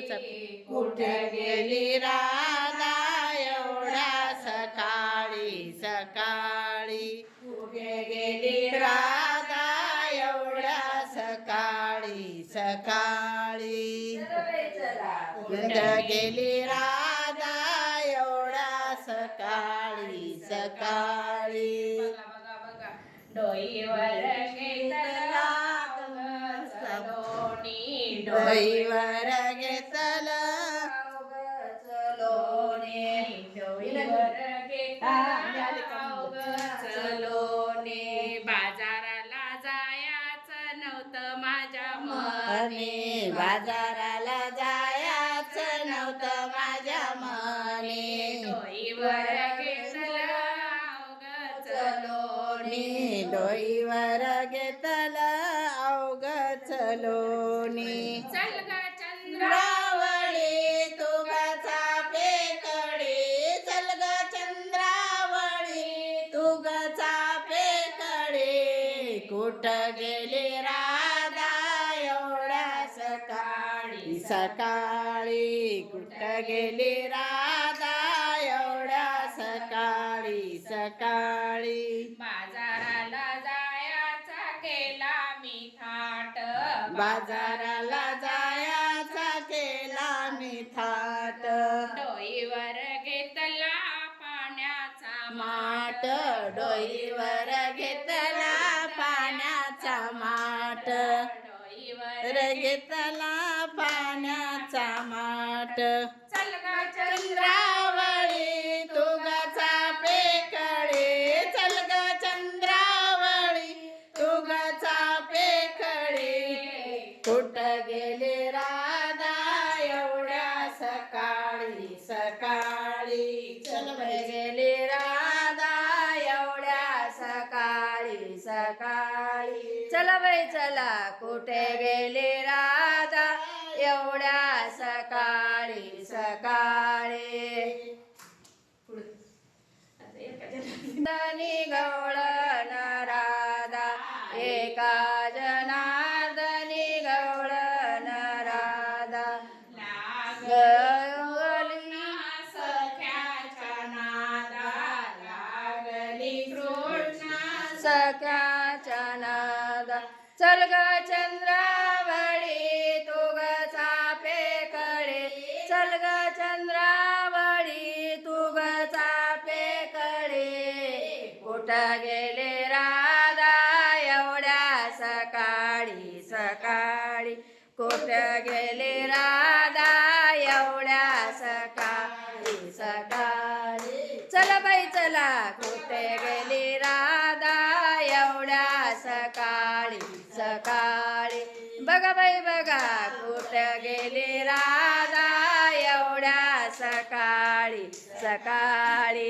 कुठे गेली राधा एवढ्या सकाळी सकाळी? कुठे गेली राधा एवढ्या सकाळी सकाळी? कुठे गेली राधा एवढ्या सकाळी सकाळी? डोईवर घेतला डोईवर मने मने बाजाराला जायचं नव्हतं माझ्या मने. डोईवर घेतला अवघं चलोने मी डोईवर घेतलं अवघ चलोनी चल ग चंद्रा चंद्रावळी तुगाचा पेकडे चल ग चंद्रावळी तुगाचा पेकडे कुठ गेली राधा सकाळी कुठ गेली राधा? एवढ्या सकाळी सकाळी. बाजाराला जायचा केला मी थाट. बाजाराला जायचा केला मी थाट. डोईवर घेतला पाण्याचा माट. डोईवर घेतला पाण्याचा माट. डोईवर घेतला माट चल ग चंद्रा चंद्रावळी तुगाचा पेकडे चल ग चंद्रावळी तुगाचा पेकडे कुठ गेले राधा एवढ्या सकाळी? सकाळी चल गेली राधा एवढ्या सकाळी? सकाळी. चला बाई चला. कुठे गेली राधा एवढ्या सकाळी सकाळी. धनी गवळण राधा एका जनार्दनी गवळण राधा लागली सख्याच्या नादा. लागली कृष्ण सख्याच्या नादा. चल ग चंद्रा चंद्रावळी तुगचा पेकडे कुठं गेले राधा एवढ्या सकाळी सकाळी? कुठं गेले राधा एवढ्या सकाळी सकाळी? चला बाई चला. कुठे गेली राधा एवढ्या सकाळी सकाळी? बघा बाई बघा. कुठं गेली राधा सकाळी सकाळी